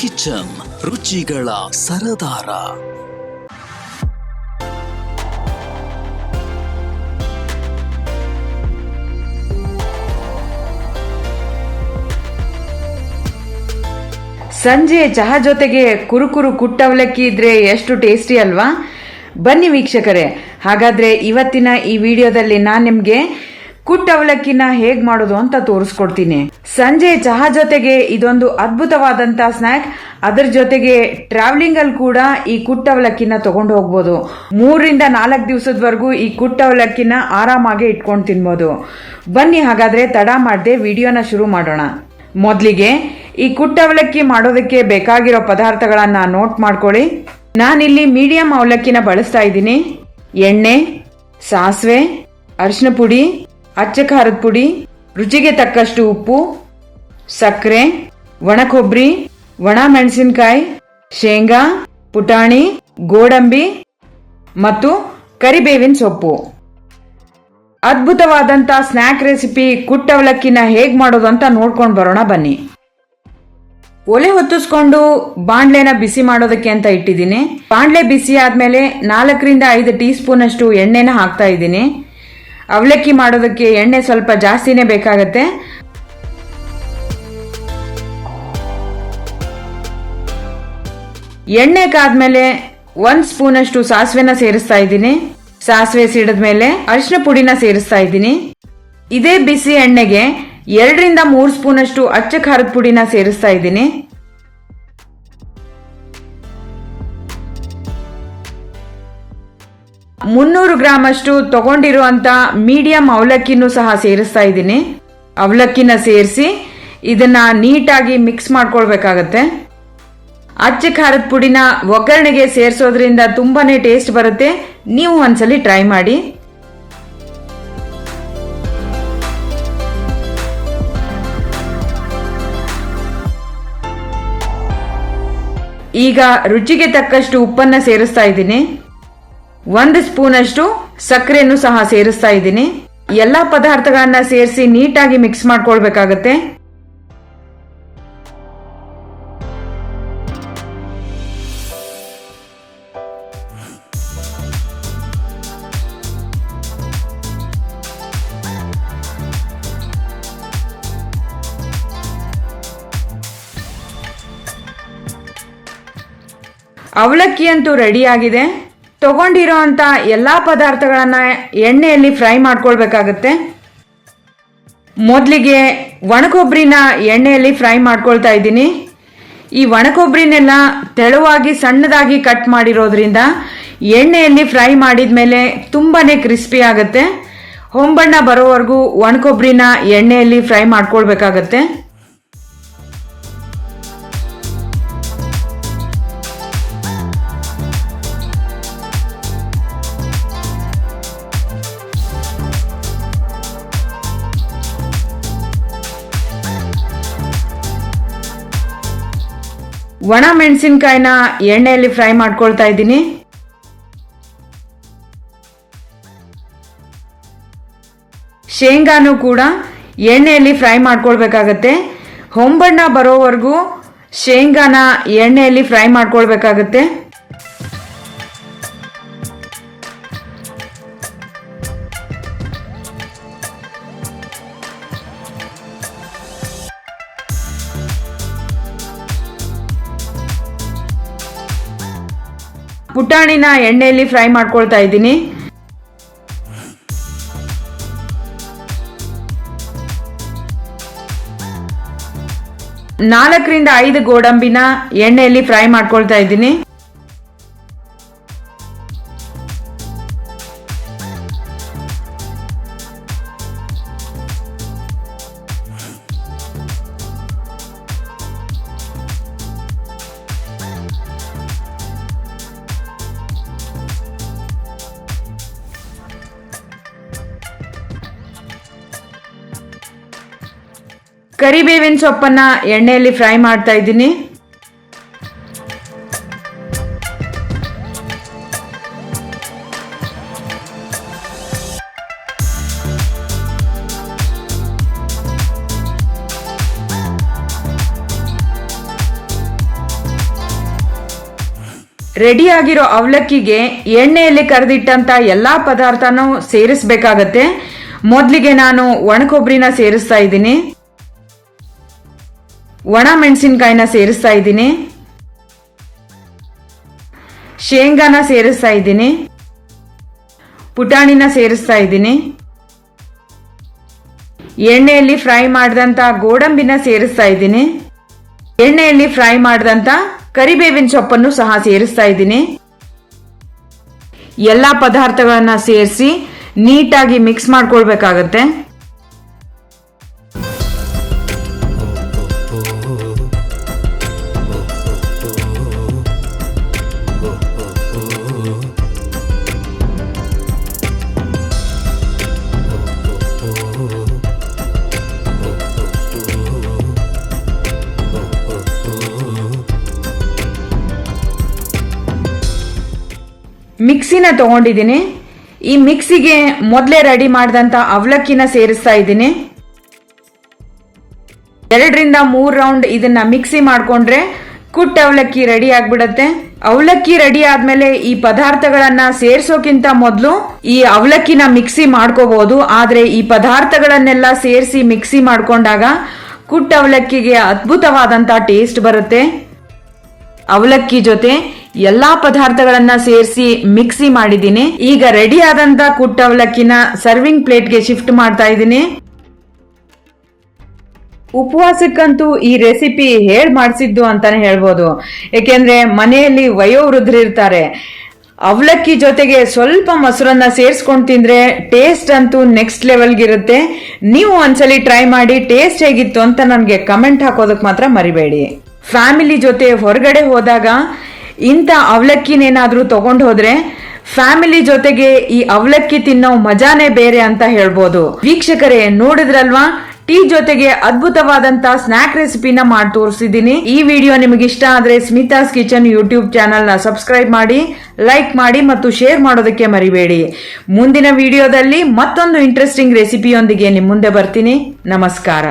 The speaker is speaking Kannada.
ಕಿಚನ್ ರುಚಿಗಳ ಸರದಾರ. ಸಂಜೆ ಚಹಾ ಜೊತೆಗೆ ಕುರುಕುರು ಕುಟ್ಟವಲಕ್ಕಿ ಇದ್ರೆ ಎಷ್ಟು ಟೇಸ್ಟಿ ಅಲ್ವಾ? ಬನ್ನಿ ವೀಕ್ಷಕರೇ. ಹಾಗಾದ್ರೆ ಇವತ್ತಿನ ಈ ವಿಡಿಯೋದಲ್ಲಿ ನಾನು ನಿಮಗೆ ಕುಟ್ಟ ಅವಲಕ್ಕಿನ ಹೇಗ್ ಮಾಡೋದು ಅಂತ ತೋರಿಸ್ಕೊಡ್ತೀನಿ. ಸಂಜೆ ಚಹಾ ಜೊತೆಗೆ ಇದೊಂದು ಅದ್ಭುತವಾದಂತ ಸ್ನ್ಯಾಕ್ ಅದರ ಜೊತೆಗೆ ಟ್ರಾವೆಲಿಂಗ್ ಅಲ್ಲಿ ಕೂಡ ಈ ಕುಟ್ಟ ಅವಲಕ್ಕಿನ ತಗೊಂಡು ಹೋಗ್ಬೋದು. ಮೂರರಿಂದ ನಾಲ್ಕು ದಿವಸದವರೆಗೂ ಈ ಕುಟ್ಟ ಅವಲಕ್ಕಿನ ಆರಾಮಾಗಿ ಇಟ್ಕೊಂಡು ತಿನ್ಬೋದು. ಬನ್ನಿ ಹಾಗಾದ್ರೆ ತಡ ಮಾಡದೆ ವಿಡಿಯೋನ ಶುರು ಮಾಡೋಣ. ಮೊದಲಿಗೆ ಈ ಕುಟ್ಟ ಅವಲಕ್ಕಿ ಮಾಡೋದಕ್ಕೆ ಬೇಕಾಗಿರೋ ಪದಾರ್ಥಗಳನ್ನ ನೋಟ್ ಮಾಡ್ಕೊಳ್ಳಿ. ನಾನಿಲ್ಲಿ ಮೀಡಿಯಂ ಅವಲಕ್ಕಿನ ಬಳಸ್ತಾ ಇದ್ದೀನಿ. ಎಣ್ಣೆ, ಸಾಸಿವೆ ಅರಿಶಿನ ಪುಡಿ ಅಚ್ಚ ಖಾರದ ಪುಡಿ, ರುಚಿಗೆ ತಕ್ಕಷ್ಟು ಉಪ್ಪು, ಸಕ್ಕರೆ ಒಣ ಕೊಬ್ಬರಿ ಒಣ ಮೆಣಸಿನಕಾಯಿ, ಶೇಂಗಾ, ಪುಟಾಣಿ, ಗೋಡಂಬಿ ಮತ್ತು ಕರಿಬೇವಿನ ಸೊಪ್ಪು. ಅದ್ಭುತವಾದಂತ ಸ್ನ್ಯಾಕ್ ರೆಸಿಪಿ ಕುಟ್ಟ ಅವಲಕ್ಕಿನ ಹೇಗ್ ಮಾಡೋದು ಅಂತ ನೋಡ್ಕೊಂಡು ಬರೋಣ ಬನ್ನಿ. ಒಲೆ ಹೊತ್ತಿಸ್ಕೊಂಡು ಬಾಣ್ಲೆನ ಬಿಸಿ ಮಾಡೋದಕ್ಕೆ ಅಂತ ಇಟ್ಟಿದ್ದೀನಿ. ಬಾಣ್ಲೆ ಬಿಸಿ ಆದಮೇಲೆ ನಾಲ್ಕರಿಂದ ಐದು ಟೀ ಸ್ಪೂನಷ್ಟು ಎಣ್ಣೆನ ಹಾಕ್ತಾ ಇದ್ದೀನಿ. ಅವಲಕ್ಕಿ ಮಾಡೋದಕ್ಕೆ ಎಣ್ಣೆ ಸ್ವಲ್ಪ ಜಾಸ್ತಿನೇ ಬೇಕಾಗತ್ತೆ. ಎಣ್ಣೆ ಕಾದ್ಮೇಲೆ ಒಂದ್ ಸ್ಪೂನ್ ಅಷ್ಟು ಸಾಸಿವೆನ ಸೇರಿಸ್ತಾ ಇದ್ದೀನಿ. ಸಾಸಿವೆ ಸಿಡಿದ್ಮೇಲೆ ಅರಿಶಿನ ಪುಡಿನ ಸೇರಿಸ್ತಾ ಇದ್ದೀನಿ. ಇದೇ ಬಿಸಿ ಎಣ್ಣೆಗೆ ಎರಡರಿಂದ ಮೂರು ಸ್ಪೂನ್ ಅಷ್ಟು ಅಚ್ಚ ಖಾರದ ಪುಡಿನ ಸೇರಿಸ್ತಾ ಇದ್ದೀನಿ. ಮುನ್ನೂರು ಗ್ರಾಮ್ ಅಷ್ಟು ತಗೊಂಡಿರುವಂತ ಮೀಡಿಯಂ ಅವಲಕ್ಕಿನೂ ಸಹ ಸೇರಿಸ್ತಾ ಇದ್ದೀನಿ. ಅವಲಕ್ಕಿನ ಸೇರಿಸಿ ಇದನ್ನ ನೀಟಾಗಿ ಮಿಕ್ಸ್ ಮಾಡ್ಕೊಳ್ಬೇಕಾಗತ್ತೆ. ಅಚ್ಚ ಖಾರದ ಪುಡಿನ ಒಗ್ಗರಣೆಗೆ ಸೇರಿಸೋದ್ರಿಂದ ತುಂಬಾನೇ ಟೇಸ್ಟ್ ಬರುತ್ತೆ. ನೀವು ಒಂದ್ಸಲಿ ಟ್ರೈ ಮಾಡಿ. ಈಗ ರುಚಿಗೆ ತಕ್ಕಷ್ಟು ಉಪ್ಪನ್ನ ಸೇರಿಸ್ತಾ ಇದ್ದೀನಿ. ಒಂದು ಸ್ಪೂನಷ್ಟು ಸಕ್ಕರೆಯನ್ನು ಸಹ ಸೇರಿಸ್ತಾ ಇದ್ದೀನಿ. ಎಲ್ಲಾ ಪದಾರ್ಥಗಳನ್ನ ಸೇರಿಸಿ ನೀಟಾಗಿ ಮಿಕ್ಸ್ ಮಾಡ್ಕೊಳ್ಬೇಕಾಗತ್ತೆ. ಅವಲಕ್ಕಿ ಅಂತೂ ರೆಡಿ ಆಗಿದೆ ತಗೊಂಡಿರೋ ಅಂತ ಎಲ್ಲ ಪದಾರ್ಥಗಳನ್ನ ಎಣ್ಣೆಯಲ್ಲಿ ಫ್ರೈ ಮಾಡ್ಕೊಳ್ಬೇಕಾಗತ್ತೆ. ಮೊದಲಿಗೆ ಒಣಕೊಬ್ಬರಿನ ಎಣ್ಣೆಯಲ್ಲಿ ಫ್ರೈ ಮಾಡ್ಕೊಳ್ತಾ ಇದ್ದೀನಿ. ಈ ಒಣಕೊಬ್ಬರಿನೆಲ್ಲ ತೆಳುವಾಗಿ ಸಣ್ಣದಾಗಿ ಕಟ್ ಮಾಡಿರೋದ್ರಿಂದ ಎಣ್ಣೆಯಲ್ಲಿ ಫ್ರೈ ಮಾಡಿದ ಮೇಲೆ ತುಂಬಾ ಕ್ರಿಸ್ಪಿ ಆಗುತ್ತೆ. ಹೊಂಬಣ್ಣ ಬರೋವರೆಗೂ ಒಣಕೊಬ್ಬರಿನ ಎಣ್ಣೆಯಲ್ಲಿ ಫ್ರೈ ಮಾಡ್ಕೊಳ್ಬೇಕಾಗತ್ತೆ. ಒಣ ಮೆಣಸಿನ್ಕಾಯಿನ ಎಣ್ಣೆಯಲ್ಲಿ ಫ್ರೈ ಮಾಡ್ಕೊಳ್ತಾ ಇದ್ದೀನಿ. ಶೇಂಗಾನು ಕೂಡ ಎಣ್ಣೆಯಲ್ಲಿ ಫ್ರೈ ಮಾಡ್ಕೊಳ್ಬೇಕಾಗತ್ತೆ. ಹೊಂಬಣ್ಣ ಬರೋವರೆಗೂ ಶೇಂಗಾನ ಎಣ್ಣೆಯಲ್ಲಿ ಫ್ರೈ ಮಾಡ್ಕೊಳ್ಬೇಕಾಗತ್ತೆ. ಪುಟಾಣಿನ ಎಣ್ಣೆಯಲ್ಲಿ ಫ್ರೈ ಮಾಡ್ಕೊಳ್ತಾ ಇದ್ದೀನಿ. ನಾಲ್ಕರಿಂದ ಐದು ಗೋಡಂಬಿನ ಎಣ್ಣೆಯಲ್ಲಿ ಫ್ರೈ ಮಾಡ್ಕೊಳ್ತಾ ಇದ್ದೀನಿ. ಕರಿಬೇವಿನ ಸೊಪ್ಪನ್ನ ಎಣ್ಣೆಯಲ್ಲಿ ಫ್ರೈ ಮಾಡ್ತಾ ಇದ್ದೀನಿ. ಆಗಿರೋ ಅವಲಕ್ಕಿಗೆ ಎಣ್ಣೆಯಲ್ಲಿ ಕರೆದಿಟ್ಟಂತ ಎಲ್ಲಾ ಪದಾರ್ಥನೂ ಸೇರಿಸಬೇಕಾಗತ್ತೆ. ಮೊದಲಿಗೆ ನಾನು ಒಣಕೊಬ್ಬರಿನ ಸೇರಿಸ್ತಾ ಇದ್ದೀನಿ. ಒಣ ಮೆಣಸಿನ್ಕಾಯಿನ ಸೇರಿಸ್ತಾ ಇದ್ದೀನಿ. ಶೇಂಗಾನ ಸೇರಿಸ್ತಾ ಇದ್ದೀನಿ. ಪುಟಾಣಿನ ಸೇರಿಸ್ತಾ ಇದ್ದೀನಿ. ಎಣ್ಣೆಯಲ್ಲಿ ಫ್ರೈ ಮಾಡಿದಂತ ಗೋಡಂಬಿನ ಸೇರಿಸ್ತಾ ಇದ್ದೀನಿ. ಎಣ್ಣೆಯಲ್ಲಿ ಫ್ರೈ ಮಾಡಿದಂತ ಕರಿಬೇವಿನ ಸೊಪ್ಪನ್ನು ಸಹ ಸೇರಿಸ್ತಾ ಇದ್ದೀನಿ. ಎಲ್ಲ ಪದಾರ್ಥಗಳನ್ನು ಸೇರಿಸಿ ನೀಟಾಗಿ ಮಿಕ್ಸ್ ಮಾಡ್ಕೊಳ್ಬೇಕಾಗತ್ತೆ. ಮಿಕ್ಸಿನ ತಗೊಂಡಿದ್ದೀನಿ. ಈ ಮಿಕ್ಸಿಗೆ ಮೊದಲೇ ರೆಡಿ ಮಾಡಿದಂಥ ಅವಲಕ್ಕಿನ ಸೇರಿಸ್ತಾ ಇದ್ದೀನಿ. ಎರಡರಿಂದ ಮೂರು ರೌಂಡ್ ಇದನ್ನ ಮಿಕ್ಸಿ ಮಾಡಿಕೊಂಡ್ರೆ ಕುಟ್ಟ ಅವಲಕ್ಕಿ ರೆಡಿ ಆಗ್ಬಿಡತ್ತೆ. ಅವಲಕ್ಕಿ ರೆಡಿ ಆದ್ಮೇಲೆ ಈ ಪದಾರ್ಥಗಳನ್ನ ಸೇರ್ಸೋಕ್ಕಿಂತ ಮೊದಲು ಈ ಅವಲಕ್ಕಿನ ಮಿಕ್ಸಿ ಮಾಡ್ಕೋಬಹುದು. ಆದ್ರೆ ಈ ಪದಾರ್ಥಗಳನ್ನೆಲ್ಲ ಸೇರಿಸಿ ಮಿಕ್ಸಿ ಮಾಡ್ಕೊಂಡಾಗ ಕುಟ್ಟ ಅವಲಕ್ಕಿಗೆ ಅದ್ಭುತವಾದಂತ ಟೇಸ್ಟ್ ಬರುತ್ತೆ. ಅವಲಕ್ಕಿ ಜೊತೆ ಎಲ್ಲಾ ಪದಾರ್ಥಗಳನ್ನ ಸೇರಿಸಿ ಮಿಕ್ಸಿ ಮಾಡಿದ್ದೀನಿ. ಈಗ ರೆಡಿ ಆದಂತ ಕುಟ್ಟ ಅವಲಕ್ಕಿನ ಸರ್ವಿಂಗ್ ಪ್ಲೇಟ್ಗೆ ಶಿಫ್ಟ್ ಮಾಡ್ತಾ ಇದ್ದೀನಿ. ಉಪವಾಸಕ್ಕಂತೂ ಈ ರೆಸಿಪಿ ಹೇಳ್ ಮಾಡಿಸಿದ್ದು ಅಂತಾನೆ ಹೇಳ್ಬೋದು. ಏಕೆಂದ್ರೆ ಮನೆಯಲ್ಲಿ ವಯೋವೃದ್ಧರಿರ್ತಾರೆ ಅವಲಕ್ಕಿ ಜೊತೆಗೆ ಸ್ವಲ್ಪ ಮೊಸರನ್ನ ಸೇರಿಸ್ಕೊಂಡು ತಿಂದ್ರೆ ಟೇಸ್ಟ್ ಅಂತೂ ನೆಕ್ಸ್ಟ್ ಲೆವೆಲ್ಗಿರುತ್ತೆ ನೀವು ಒಂದ್ಸಲಿ ಟ್ರೈ ಮಾಡಿ ಟೇಸ್ಟ್ ಹೇಗಿತ್ತು ಅಂತ ನನಗೆ ಕಮೆಂಟ್ ಹಾಕೋದಕ್ಕೆ ಮಾತ್ರ ಮರಿಬೇಡಿ. ಫ್ಯಾಮಿಲಿ ಜೊತೆ ಹೊರಗಡೆ ಹೋದಾಗ ಇಂಥ ಅವಲಕ್ಕಿನೇನಾದರೂ ತಗೊಂಡು ಹೋದ್ರೆ ಫ್ಯಾಮಿಲಿ ಜೊತೆಗೆ ಈ ಅವಲಕ್ಕಿ ತಿನ್ನೋ ಮಜಾನೇ ಬೇರೆ ಅಂತ ಹೇಳ್ಬೋದು. ವೀಕ್ಷಕರೇ, ನೋಡಿದ್ರಲ್ವಾ? ಟೀ ಜೊತೆಗೆ ಅದ್ಭುತವಾದಂತ ಸ್ನಾಕ್ ರೆಸಿಪಿನ ಮಾಡಿ ತೋರಿಸಿದ್ದೀನಿ. ಈ ವಿಡಿಯೋ ನಿಮಗೆ ಇಷ್ಟ ಆದ್ರೆ ಸ್ಮಿತಾಸ್ ಕಿಚನ್ ಯೂಟ್ಯೂಬ್ ಚಾನಲ್ನ ಸಬ್ಸ್ಕ್ರೈಬ್ ಮಾಡಿ, ಲೈಕ್ ಮಾಡಿ ಮತ್ತು ಶೇರ್ ಮಾಡೋದಕ್ಕೆ ಮರಿಬೇಡಿ. ಮುಂದಿನ ವಿಡಿಯೋದಲ್ಲಿ ಮತ್ತೊಂದು ಇಂಟ್ರೆಸ್ಟಿಂಗ್ ರೆಸಿಪಿಯೊಂದಿಗೆ ನಿಮ್ಮ ಮುಂದೆ ಬರ್ತೀನಿ. ನಮಸ್ಕಾರ.